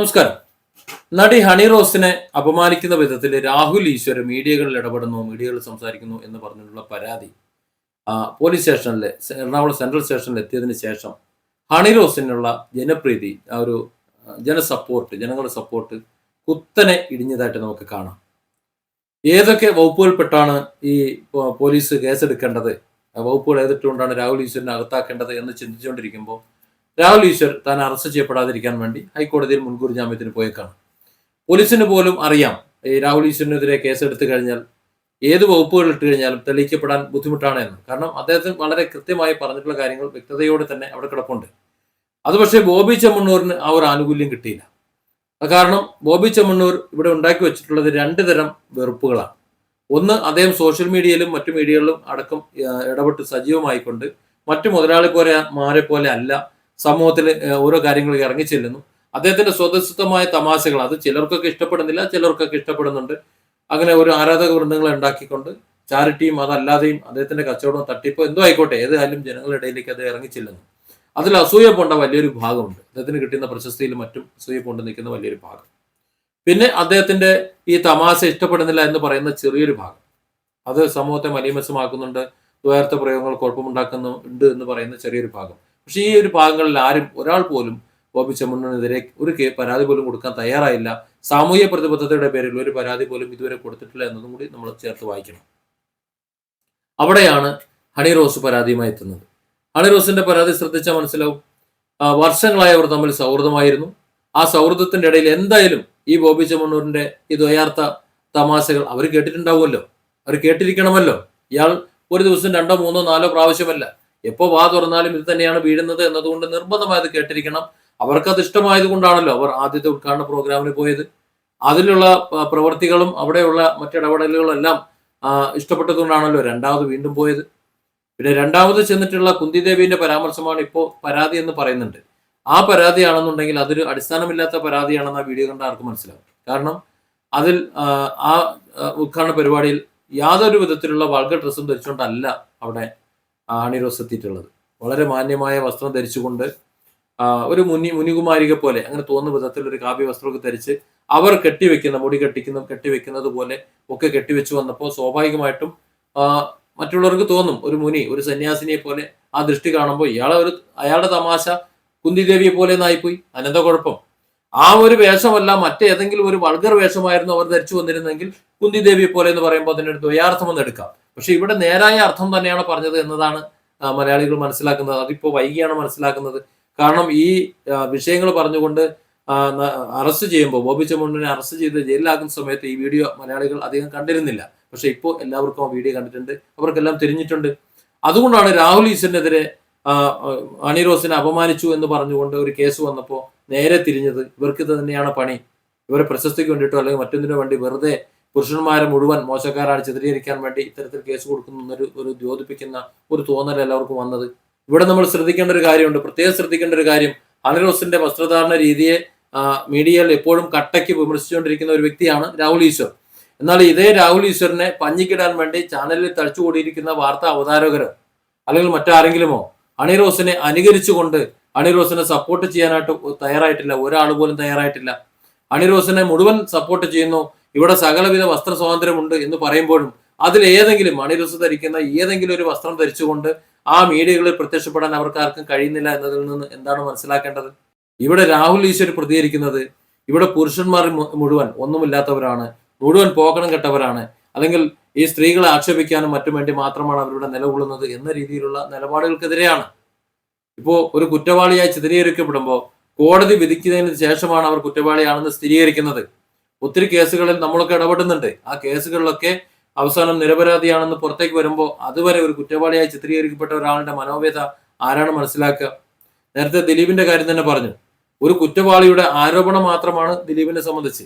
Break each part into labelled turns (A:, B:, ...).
A: നമസ്കാരം നടി ഹണി റോസിനെ അപമാനിക്കുന്ന വിധത്തിൽ രാഹുൽ ഈശ്വര മീഡിയകളിൽ ഇടപെടുന്നു മീഡിയകളിൽ സംസാരിക്കുന്നു എന്ന് പറഞ്ഞിട്ടുള്ള പരാതി പോലീസ് സ്റ്റേഷനിൽ എറണാകുളം സെൻട്രൽ സ്റ്റേഷനിൽ എത്തിയതിന് ശേഷം ഹണി റോസിനുള്ള ജനപ്രീതി ആ ഒരു ജനസപ്പോർട്ട് ജനങ്ങളുടെ സപ്പോർട്ട് കുത്തനെ ഇടിഞ്ഞതായിട്ട് നമുക്ക് കാണാം ഏതൊക്കെ വകുപ്പുകൾപ്പെട്ടാണ് ഈ പോലീസ് കേസെടുക്കേണ്ടത് വകുപ്പുകൾ ഏതിട്ടുകൊണ്ടാണ് രാഹുൽ ഈശ്വരനെ അകത്താക്കേണ്ടത് എന്ന് ചിന്തിച്ചുകൊണ്ടിരിക്കുമ്പോൾ രാഹുൽ ഈശ്വർ താൻ അറസ്റ്റ് ചെയ്യപ്പെടാതിരിക്കാൻ വേണ്ടി ഹൈക്കോടതിയിൽ മുൻകൂർ ജാമ്യത്തിന് പോയേക്കാണ് പോലീസിന് പോലും അറിയാം ഈ രാഹുൽ ഈശ്വരനെതിരെ കേസെടുത്തു കഴിഞ്ഞാൽ ഏത് വകുപ്പുകൾ ഇട്ട് കഴിഞ്ഞാലും തെളിയിക്കപ്പെടാൻ ബുദ്ധിമുട്ടാണ് എന്ന് കാരണം അദ്ദേഹത്തിന് വളരെ കൃത്യമായി പറഞ്ഞിട്ടുള്ള കാര്യങ്ങൾ വ്യക്തതയോടെ തന്നെ അവിടെ കിടപ്പുണ്ട് അത് പക്ഷേ ബോബി ചെമ്മണ്ണൂരിന് ആ ഒരു ആനുകൂല്യം കിട്ടിയില്ല കാരണം ബോബി ചെമ്മണ്ണൂർ ഇവിടെ ഉണ്ടാക്കി വെച്ചിട്ടുള്ളത് രണ്ട് തരം വെറുപ്പുകളാണ് ഒന്ന് അദ്ദേഹം സോഷ്യൽ മീഡിയയിലും മറ്റു മീഡിയകളിലും അടക്കം ഇടപെട്ട് സജീവമായിക്കൊണ്ട് മറ്റു മുതലാളി പോലെ മാരെ പോലെ അല്ല സമൂഹത്തിൽ ഓരോ കാര്യങ്ങളിൽ ഇറങ്ങി ചെല്ലുന്നു അദ്ദേഹത്തിന്റെ സ്വതസ്ഥമായ തമാശകൾ അത് ചിലർക്കൊക്കെ ഇഷ്ടപ്പെടുന്നില്ല ചിലർക്കൊക്കെ ഇഷ്ടപ്പെടുന്നുണ്ട് അങ്ങനെ ഒരു ആരാധക വൃന്ദങ്ങളെ ഉണ്ടാക്കിക്കൊണ്ട് ചാരിറ്റിയും അതല്ലാതെയും അദ്ദേഹത്തിന്റെ കച്ചവടം തട്ടിപ്പോ എന്തോ ആയിക്കോട്ടെ ഏതായാലും ജനങ്ങളുടെ ഇടയിലേക്ക് അത് ചെല്ലുന്നു അതിൽ അസൂയ പോണ്ട വലിയൊരു ഭാഗമുണ്ട് അദ്ദേഹത്തിന് കിട്ടുന്ന പ്രശസ്തിയിൽ മറ്റും അസൂയ പോണ്ട് നിൽക്കുന്ന വലിയൊരു ഭാഗം പിന്നെ അദ്ദേഹത്തിന്റെ ഈ തമാശ ഇഷ്ടപ്പെടുന്നില്ല എന്ന് പറയുന്ന ചെറിയൊരു ഭാഗം അത് സമൂഹത്തെ മലീമസമാക്കുന്നുണ്ട് ദ്വയർത്ഥ പ്രയോഗങ്ങൾ കുഴപ്പമുണ്ടാക്കുന്നുണ്ട് എന്ന് പറയുന്ന ചെറിയൊരു ഭാഗം പക്ഷേ ഈ ഒരു ഭാഗങ്ങളിൽ ആരും ഒരാൾ പോലും ബോബി ചെമ്മണ്ണിനെതിരെ ഒരു പരാതി പോലും കൊടുക്കാൻ തയ്യാറായില്ല സാമൂഹ്യ പ്രതിബദ്ധതയുടെ പേരിൽ ഒരു പരാതി പോലും ഇതുവരെ കൊടുത്തിട്ടില്ല എന്നതും കൂടി നമ്മൾ ചേർത്ത് വായിക്കണം അവിടെയാണ് ഹണി റോസ് പരാതിയുമായി എത്തുന്നത് ഹണി റോസിന്റെ പരാതി ശ്രദ്ധിച്ചാൽ മനസ്സിലാവും വർഷങ്ങളായി അവർ തമ്മിൽ സൗഹൃദമായിരുന്നു ആ സൗഹൃദത്തിന്റെ ഇടയിൽ എന്തായാലും ഈ ബോബി ചെമ്മണ്ണൂരിന്റെ ഈ ദ്വയാർത്ഥ തമാശകൾ അവർ കേട്ടിട്ടുണ്ടാവുമല്ലോ അവർ കേട്ടിരിക്കണമല്ലോ ഇയാൾ ഒരു ദിവസം രണ്ടോ മൂന്നോ നാലോ പ്രാവശ്യമല്ല എപ്പോ വാ തുറന്നാലും ഇത് തന്നെയാണ് വീഴുന്നത് എന്നതുകൊണ്ട് നിർബന്ധമായത് കേട്ടിരിക്കണം അവർക്കത് ഇഷ്ടമായത് കൊണ്ടാണല്ലോ അവർ ആദ്യത്തെ ഉദ്ഘാടന പ്രോഗ്രാമിന് പോയത് അതിലുള്ള പ്രവൃത്തികളും അവിടെയുള്ള മറ്റിടപെടലുകളും എല്ലാം ഇഷ്ടപ്പെട്ടതുകൊണ്ടാണല്ലോ രണ്ടാമത് വീണ്ടും പോയത് പിന്നെ രണ്ടാമത് ചെന്നിട്ടുള്ള കുന്തിദേവിന്റെ പരാമർശമാണ് ഇപ്പോൾ പരാതി എന്ന് പറയുന്നുണ്ട് ആ പരാതിയാണെന്നുണ്ടെങ്കിൽ അതൊരു അടിസ്ഥാനമില്ലാത്ത പരാതിയാണെന്ന് ആ വീഡിയോ കണ്ട ആർക്ക് മനസ്സിലാവും കാരണം അതിൽ ആ ഉദ്ഘാടന പരിപാടിയിൽ യാതൊരു വിധത്തിലുള്ള വാൾഗ ഡ്രസ്സും ധരിച്ചുകൊണ്ടല്ല അവിടെ ആണിറോസ് വളരെ മാന്യമായ വസ്ത്രം ധരിച്ചുകൊണ്ട് ഒരു മുനി മുനികുമാരിക പോലെ അങ്ങനെ തോന്നുന്ന വിധത്തിൽ ഒരു കാവ്യ വസ്ത്രമൊക്കെ ധരിച്ച് അവർ കെട്ടിവെക്കുന്ന മുടി കെട്ടിക്കുന്ന കെട്ടിവെക്കുന്നത് പോലെ ഒക്കെ കെട്ടിവെച്ചു വന്നപ്പോൾ സ്വാഭാവികമായിട്ടും മറ്റുള്ളവർക്ക് തോന്നും ഒരു മുനി ഒരു സന്യാസിനിയെ പോലെ ആ ദൃഷ്ടി കാണുമ്പോൾ ഇയാളെ ഒരു അയാളുടെ തമാശ കുന്തിദേവിയെ പോലെ നായിപ്പോയി അനന്ത കുഴപ്പം ആ ഒരു വേഷമല്ല മറ്റേതെങ്കിലും ഒരു വൾഗർ വേഷമായിരുന്നു അവർ ധരിച്ചു വന്നിരുന്നെങ്കിൽ കുന്തിദേവിയെ പോലെ എന്ന് പറയുമ്പോൾ അതിനൊരു ദ്വയാർത്ഥമെന്ന് എടുക്കാം പക്ഷെ ഇവിടെ നേരായ അർത്ഥം തന്നെയാണ് പറഞ്ഞത് എന്നതാണ് മലയാളികൾ മനസ്സിലാക്കുന്നത് അതിപ്പോ വൈകിയാണ് മനസ്സിലാക്കുന്നത് കാരണം ഈ വിഷയങ്ങൾ പറഞ്ഞുകൊണ്ട് അറസ്റ്റ് ചെയ്യുമ്പോൾ ബോബി ചെമ്മണ്ണിനെ അറസ്റ്റ് ചെയ്ത് ജയിലിലാക്കുന്ന സമയത്ത് ഈ വീഡിയോ മലയാളികൾ അധികം കണ്ടിരുന്നില്ല പക്ഷെ ഇപ്പോൾ എല്ലാവർക്കും ആ വീഡിയോ കണ്ടിട്ടുണ്ട് അവർക്കെല്ലാം തിരിഞ്ഞിട്ടുണ്ട് അതുകൊണ്ടാണ് രാഹുൽ ഈശ്വരനെതിരെ അണി റോസിനെ അപമാനിച്ചു എന്ന് പറഞ്ഞുകൊണ്ട് ഒരു കേസ് വന്നപ്പോൾ നേരെ തിരിഞ്ഞത് ഇവർക്ക് തന്നെയാണ് പണി ഇവരെ പ്രശസ്തിക്ക് വേണ്ടിയിട്ടോ അല്ലെങ്കിൽ മറ്റൊന്നിനു വേണ്ടി വെറുതെ പുരുഷന്മാരെ മുഴുവൻ മോശക്കാരാണ് ചിത്രീകരിക്കാൻ വേണ്ടി ഇത്തരത്തിൽ കേസ് കൊടുക്കുന്ന ഒരു ഒരു ദ്യോതിപ്പിക്കുന്ന ഒരു തോന്നൽ എല്ലാവർക്കും വന്നത് ഇവിടെ നമ്മൾ ശ്രദ്ധിക്കേണ്ട ഒരു കാര്യമുണ്ട് പ്രത്യേകം ശ്രദ്ധിക്കേണ്ട ഒരു കാര്യം അനിൽ റോസിന്റെ വസ്ത്രധാരണ രീതിയെ മീഡിയയിൽ എപ്പോഴും കട്ടയ്ക്ക് വിമർശിച്ചുകൊണ്ടിരിക്കുന്ന ഒരു വ്യക്തിയാണ് രാഹുൽ ഈശ്വർ എന്നാൽ ഇതേ രാഹുൽ ഈശ്വറിനെ പഞ്ഞിക്കിടാൻ വേണ്ടി ചാനലിൽ തളിച്ചുകൂടിയിരിക്കുന്ന വാർത്താ അവതാരകർ അല്ലെങ്കിൽ മറ്റാരെങ്കിലുമോ റോസിനെ അനുകരിച്ചുകൊണ്ട് റോസിനെ സപ്പോർട്ട് ചെയ്യാനായിട്ട് തയ്യാറായിട്ടില്ല ഒരാൾ പോലും തയ്യാറായിട്ടില്ല റോസിനെ മുഴുവൻ സപ്പോർട്ട് ചെയ്യുന്നു ഇവിടെ സകലവിധ വസ്ത്ര സ്വാതന്ത്ര്യമുണ്ട് എന്ന് പറയുമ്പോഴും അതിൽ ഏതെങ്കിലും മണിലുസ് ധരിക്കുന്ന ഏതെങ്കിലും ഒരു വസ്ത്രം ധരിച്ചുകൊണ്ട് ആ മീഡിയകളിൽ പ്രത്യക്ഷപ്പെടാൻ അവർക്ക് ആർക്കും കഴിയുന്നില്ല എന്നതിൽ നിന്ന് എന്താണ് മനസ്സിലാക്കേണ്ടത് ഇവിടെ രാഹുൽ ഈശ്വർ പ്രതികരിക്കുന്നത് ഇവിടെ പുരുഷന്മാർ മുഴുവൻ ഒന്നുമില്ലാത്തവരാണ് മുഴുവൻ പോകണം കെട്ടവരാണ് അല്ലെങ്കിൽ ഈ സ്ത്രീകളെ ആക്ഷേപിക്കാനും മറ്റും വേണ്ടി മാത്രമാണ് അവരുടെ നിലകൊള്ളുന്നത് എന്ന രീതിയിലുള്ള നിലപാടുകൾക്കെതിരെയാണ് ഇപ്പോൾ ഒരു കുറ്റവാളിയായി ചിത്രീകരിക്കപ്പെടുമ്പോൾ കോടതി വിധിക്കുന്നതിന് ശേഷമാണ് അവർ കുറ്റവാളിയാണെന്ന് സ്ഥിരീകരിക്കുന്നത് ഒത്തിരി കേസുകളിൽ നമ്മളൊക്കെ ഇടപെടുന്നുണ്ട് ആ കേസുകളിലൊക്കെ അവസാനം നിരപരാധിയാണെന്ന് പുറത്തേക്ക് വരുമ്പോൾ അതുവരെ ഒരു കുറ്റവാളിയായി ചിത്രീകരിക്കപ്പെട്ട ഒരാളുടെ മനോവേദ ആരാണ് മനസ്സിലാക്കുക നേരത്തെ ദിലീപിന്റെ കാര്യം തന്നെ പറഞ്ഞു ഒരു കുറ്റവാളിയുടെ ആരോപണം മാത്രമാണ് ദിലീപിനെ സംബന്ധിച്ച്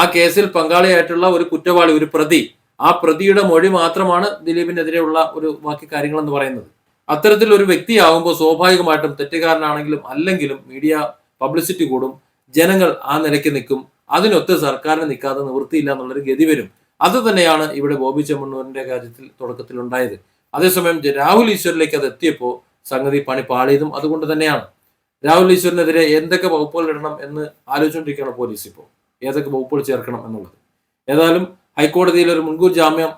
A: ആ കേസിൽ പങ്കാളിയായിട്ടുള്ള ഒരു കുറ്റവാളി ഒരു പ്രതി ആ പ്രതിയുടെ മൊഴി മാത്രമാണ് ദിലീപിനെതിരെയുള്ള ഒരു ബാക്കി കാര്യങ്ങളെന്ന് പറയുന്നത് അത്തരത്തിൽ ഒരു വ്യക്തിയാകുമ്പോൾ സ്വാഭാവികമായിട്ടും തെറ്റുകാരനാണെങ്കിലും അല്ലെങ്കിലും മീഡിയ പബ്ലിസിറ്റി കൂടും ജനങ്ങൾ ആ നിലയ്ക്ക് നിൽക്കും അതിനൊത്ത് സർക്കാരിന് നിൽക്കാതെ നിവൃത്തിയില്ല എന്നുള്ളൊരു ഗതി വരും അത് തന്നെയാണ് ഇവിടെ ബോബി ചെമ്മണ്ണൂരിന്റെ കാര്യത്തിൽ തുടക്കത്തിൽ ഉണ്ടായത് അതേസമയം രാഹുൽ ഈശ്വരിലേക്ക് അത് എത്തിയപ്പോൾ സംഗതി പണി പാളിയതും അതുകൊണ്ട് തന്നെയാണ് രാഹുൽ ഈശ്വരനെതിരെ എന്തൊക്കെ വകുപ്പുകൾ ഇടണം എന്ന് ആലോചിച്ചുകൊണ്ടിരിക്കുകയാണ് പോലീസ് ഇപ്പോൾ ഏതൊക്കെ വകുപ്പുകൾ ചേർക്കണം എന്നുള്ളത് ഏതായാലും ഹൈക്കോടതിയിൽ ഒരു മുൻകൂർ ജാമ്യം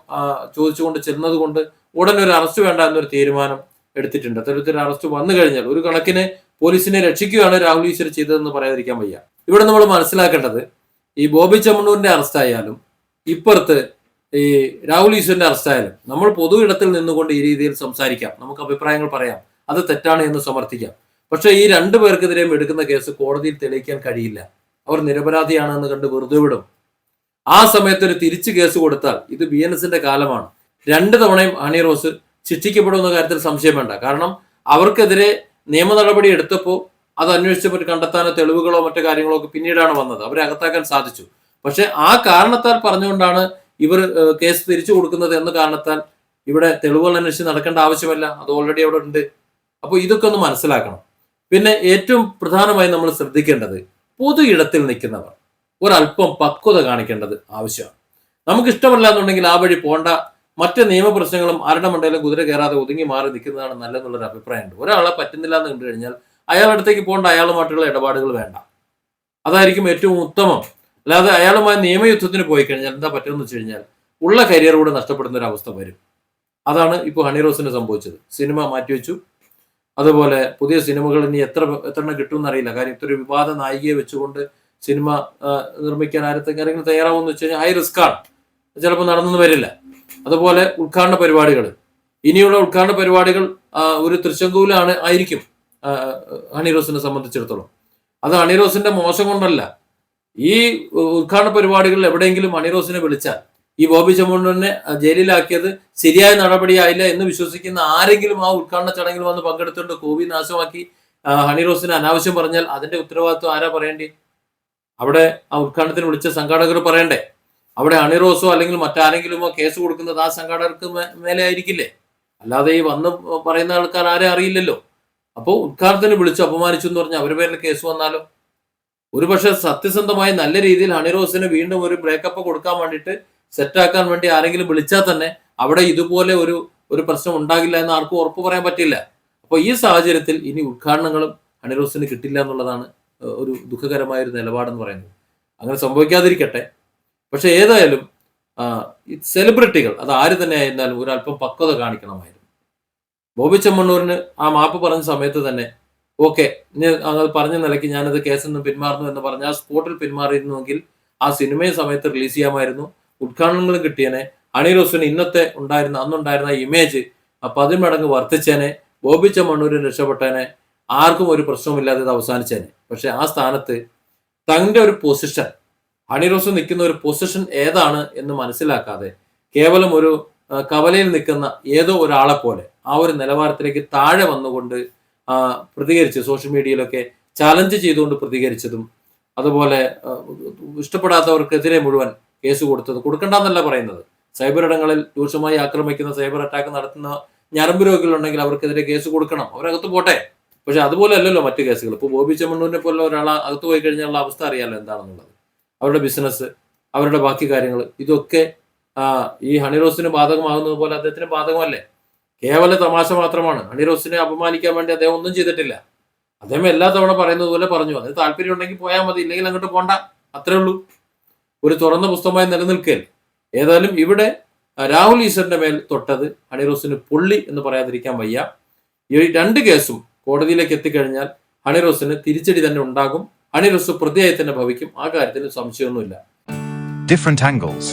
A: ചോദിച്ചുകൊണ്ട് ചെന്നത് കൊണ്ട് ഉടനെ ഒരു അറസ്റ്റ് വേണ്ട എന്നൊരു തീരുമാനം എടുത്തിട്ടുണ്ട് അത്തരത്തിൽ അറസ്റ്റ് വന്നു കഴിഞ്ഞാൽ ഒരു കണക്കിന് പോലീസിനെ രക്ഷിക്കുകയാണ് രാഹുൽ ഈശ്വർ ചെയ്തതെന്ന് പറയാതിരിക്കാൻ വയ്യ ഇവിടെ നമ്മൾ മനസ്സിലാക്കേണ്ടത് ഈ ബോബി ചെമ്മണ്ണൂരിന്റെ അറസ്റ്റ് ആയാലും ഇപ്പുറത്ത് ഈ രാഹുൽ ഈശ്വരന്റെ അറസ്റ്റ് ആയാലും നമ്മൾ പൊതു ഇടത്തിൽ നിന്നുകൊണ്ട് ഈ രീതിയിൽ സംസാരിക്കാം നമുക്ക് അഭിപ്രായങ്ങൾ പറയാം അത് തെറ്റാണ് എന്ന് സമർത്ഥിക്കാം പക്ഷേ ഈ രണ്ടു പേർക്കെതിരെയും എടുക്കുന്ന കേസ് കോടതിയിൽ തെളിയിക്കാൻ കഴിയില്ല അവർ നിരപരാധിയാണെന്ന് കണ്ട് വെറുതെ വിടും ആ സമയത്ത് ഒരു തിരിച്ചു കേസ് കൊടുത്താൽ ഇത് ബി എൻ എസിന്റെ കാലമാണ് രണ്ട് തവണയും ഹണി റോസ് ശിക്ഷിക്കപ്പെടുമെന്ന കാര്യത്തിൽ സംശയം വേണ്ട കാരണം അവർക്കെതിരെ നിയമ നടപടി എടുത്തപ്പോൾ അത് അന്വേഷിച്ചപ്പോൾ കണ്ടെത്താനോ തെളിവുകളോ മറ്റു കാര്യങ്ങളോ ഒക്കെ പിന്നീടാണ് വന്നത് അവരെ അകത്താക്കാൻ സാധിച്ചു പക്ഷെ ആ കാരണത്താൽ പറഞ്ഞുകൊണ്ടാണ് ഇവർ കേസ് തിരിച്ചു കൊടുക്കുന്നത് എന്ന കാരണത്താൽ ഇവിടെ തെളിവുകൾ അന്വേഷിച്ച് നടക്കേണ്ട ആവശ്യമില്ല അത് ഓൾറെഡി അവിടെ ഉണ്ട് അപ്പോൾ ഇതൊക്കെ ഒന്ന് മനസ്സിലാക്കണം പിന്നെ ഏറ്റവും പ്രധാനമായി നമ്മൾ ശ്രദ്ധിക്കേണ്ടത് പൊതു ഇടത്തിൽ നിൽക്കുന്നവർ ഒരല്പം പക്വത കാണിക്കേണ്ടത് ആവശ്യമാണ് നമുക്ക് ഇഷ്ടമല്ല എന്നുണ്ടെങ്കിൽ ആ വഴി പോണ്ട മറ്റ് നിയമപ്രശ്നങ്ങളും ആരുടെ മണ്ടയിലും കുതിര കയറാതെ ഒതുങ്ങി മാറി നിൽക്കുന്നതാണ് നല്ലതെന്നുള്ളൊരു അഭിപ്രായമുണ്ട് ഒരാളെ പറ്റുന്നില്ല എന്ന് കണ്ടു കഴിഞ്ഞാൽ അയാളുടെ അടുത്തേക്ക് പോകേണ്ട അയാളുമായിട്ടുള്ള ഇടപാടുകൾ വേണ്ട അതായിരിക്കും ഏറ്റവും ഉത്തമം അല്ലാതെ അയാളുമായി നിയമയുദ്ധത്തിന് പോയി കഴിഞ്ഞാൽ എന്താ പറ്റുമെന്ന് വെച്ച് കഴിഞ്ഞാൽ ഉള്ള കരിയർ കൂടെ നഷ്ടപ്പെടുന്ന ഒരു അവസ്ഥ വരും അതാണ് ഇപ്പോൾ ഹണി റോസിന് സംഭവിച്ചത് സിനിമ മാറ്റിവെച്ചു അതുപോലെ പുതിയ സിനിമകൾ ഇനി എത്ര എത്ര എണ്ണം കിട്ടുമെന്ന് അറിയില്ല കാര്യം ഇത്ര വിവാദ നായികയെ വെച്ചുകൊണ്ട് സിനിമ നിർമ്മിക്കാൻ ആരത്തെങ്കിലും തയ്യാറാവുമെന്ന് വെച്ച് കഴിഞ്ഞാൽ ഹൈ റിസ്ക് ആണ് ചിലപ്പോൾ നടന്നു വരില്ല അതുപോലെ ഉദ്ഘാടന പരിപാടികൾ ഇനിയുള്ള ഉദ്ഘാടന പരിപാടികൾ ഒരു തൃശങ്കൂവിലാണ് ആയിരിക്കും ഹണിറോസിനെ സംബന്ധിച്ചിടത്തോളം അത് ഹണിറോസിന്റെ മോശം കൊണ്ടല്ല ഈ ഉദ്ഘാടന പരിപാടികളിൽ എവിടെയെങ്കിലും ഹണിറോസിനെ വിളിച്ചാൽ ഈ ബോബി ചെമ്മണ്ണനെ ജയിലിലാക്കിയത് ശരിയായ നടപടിയായില്ല എന്ന് വിശ്വസിക്കുന്ന ആരെങ്കിലും ആ ഉദ്ഘാടന ചടങ്ങിൽ വന്ന് പങ്കെടുത്തുകൊണ്ട് കോവി നാശമാക്കി ഹണിറോസിനെ അനാവശ്യം പറഞ്ഞാൽ അതിന്റെ ഉത്തരവാദിത്വം ആരാ പറയേണ്ടി അവിടെ ആ ഉദ്ഘാടനത്തിന് വിളിച്ച സംഘാടകർ പറയണ്ടേ അവിടെ ഹണിറോസോ അല്ലെങ്കിൽ മറ്റാരെങ്കിലുമോ കേസ് കൊടുക്കുന്നത് ആ സംഘാടകർക്ക് മേലെ ആയിരിക്കില്ലേ അല്ലാതെ ഈ വന്ന് പറയുന്ന ആൾക്കാർ ആരെ അറിയില്ലല്ലോ അപ്പോൾ ഉദ്ഘാടനത്തിന് വിളിച്ച് അപമാനിച്ചു എന്ന് പറഞ്ഞാൽ അവരുടെ പേരിൽ കേസ് വന്നാലോ ഒരുപക്ഷെ സത്യസന്ധമായി നല്ല രീതിയിൽ ഹണിറോസിന് വീണ്ടും ഒരു ബ്രേക്കപ്പ് കൊടുക്കാൻ വേണ്ടിയിട്ട് സെറ്റാക്കാൻ വേണ്ടി ആരെങ്കിലും വിളിച്ചാൽ തന്നെ അവിടെ ഇതുപോലെ ഒരു ഒരു പ്രശ്നം ഉണ്ടാകില്ല എന്ന് ആർക്കും ഉറപ്പ് പറയാൻ പറ്റില്ല അപ്പോൾ ഈ സാഹചര്യത്തിൽ ഇനി ഉദ്ഘാടനങ്ങളും ഹണിറോസിന് കിട്ടില്ല എന്നുള്ളതാണ് ഒരു ദുഃഖകരമായ ഒരു നിലപാടെന്ന് പറയുന്നത് അങ്ങനെ സംഭവിക്കാതിരിക്കട്ടെ പക്ഷെ ഏതായാലും സെലിബ്രിറ്റികൾ അത് ആര് തന്നെ ആയിരുന്നാലും ഒരല്പം പക്വത കാണിക്കണമായിരുന്നു ബോബി ചെമ്മണ്ണൂരിന് ആ മാപ്പ് പറഞ്ഞ സമയത്ത് തന്നെ ഓക്കെ അത് പറഞ്ഞ നിലയ്ക്ക് ഞാനത് കേസിൽ നിന്ന് പിന്മാറുന്നു എന്ന് പറഞ്ഞ് ആ സ്പോട്ടിൽ പിന്മാറിയിരുന്നുവെങ്കിൽ ആ സിനിമയെ സമയത്ത് റിലീസ് ചെയ്യാമായിരുന്നു ഉദ്ഘാടനങ്ങൾ കിട്ടിയനെ അണി റോസിന് ഇന്നത്തെ ഉണ്ടായിരുന്ന അന്നുണ്ടായിരുന്ന ഇമേജ് പതിമടങ്ങ് വർദ്ധിച്ചേനെ ബോബി ചെമ്മണ്ണൂര് രക്ഷപ്പെട്ടേനെ ആർക്കും ഒരു പ്രശ്നവുമില്ലാതെ ഇത് അവസാനിച്ചേനെ പക്ഷെ ആ സ്ഥാനത്ത് തന്റെ ഒരു പൊസിഷൻ അണി റോസ് നിൽക്കുന്ന ഒരു പൊസിഷൻ ഏതാണ് എന്ന് മനസ്സിലാക്കാതെ കേവലം ഒരു കവലയിൽ നിൽക്കുന്ന ഏതോ ഒരാളെ പോലെ ആ ഒരു നിലവാരത്തിലേക്ക് താഴെ വന്നുകൊണ്ട് പ്രതികരിച്ച് സോഷ്യൽ മീഡിയയിലൊക്കെ ചാലഞ്ച് ചെയ്തുകൊണ്ട് പ്രതികരിച്ചതും അതുപോലെ ഇഷ്ടപ്പെടാത്തവർക്കെതിരെ മുഴുവൻ കേസ് കൊടുത്തത് കൊടുക്കണ്ടെന്നല്ല പറയുന്നത് സൈബർ ഇടങ്ങളിൽ രൂക്ഷമായി ആക്രമിക്കുന്ന സൈബർ അറ്റാക്ക് നടത്തുന്ന ഞരമ്പ് രോഗികളുണ്ടെങ്കിൽ അവർക്കെതിരെ കേസ് കൊടുക്കണം അവരകത്ത് പോട്ടെ പക്ഷെ അതുപോലെ അല്ലല്ലോ മറ്റു കേസുകൾ ഇപ്പോൾ ബോബി ചെമ്മണ്ണൂരിനെ പോലെ ഒരാൾ അകത്ത് പോയി കഴിഞ്ഞാലുള്ള അവസ്ഥ അറിയാമല്ലോ എന്താണെന്നുള്ളത് അവരുടെ ബിസിനസ് അവരുടെ ബാക്കി കാര്യങ്ങൾ ഇതൊക്കെ ഈ ഹണി റോസിന് ബാധകമാകുന്നത് പോലെ അദ്ദേഹത്തിന് ബാധകമല്ലേ കേവല തമാശ മാത്രമാണ് ഹണി റോസിനെ അപമാനിക്കാൻ വേണ്ടി അദ്ദേഹം ഒന്നും ചെയ്തിട്ടില്ല അദ്ദേഹം എല്ലാ തവണ പറയുന്നത് പോലെ പറഞ്ഞു അതിന് താല്പര്യം ഉണ്ടെങ്കിൽ പോയാൽ മതി ഇല്ലെങ്കിൽ അങ്ങോട്ട് പോണ്ട അത്രേ ഉള്ളൂ ഒരു തുറന്ന പുസ്തകമായി നിലനിൽക്കൽ ഏതായാലും ഇവിടെ രാഹുൽ ഈശ്വറിന്റെ മേൽ തൊട്ടത് ഹണി റോസിന് പുള്ളി എന്ന് പറയാതിരിക്കാൻ വയ്യ ഈ രണ്ട് കേസും കോടതിയിലേക്ക് എത്തിക്കഴിഞ്ഞാൽ ഹണി റോസിന് തിരിച്ചടി തന്നെ ഉണ്ടാകും ഹണി റോസ് പ്രതിയായി തന്നെ ഭവിക്കും ആ കാര്യത്തിൽ സംശയമൊന്നുമില്ല ഡിഫറെന്റ് ആംഗിൾസ്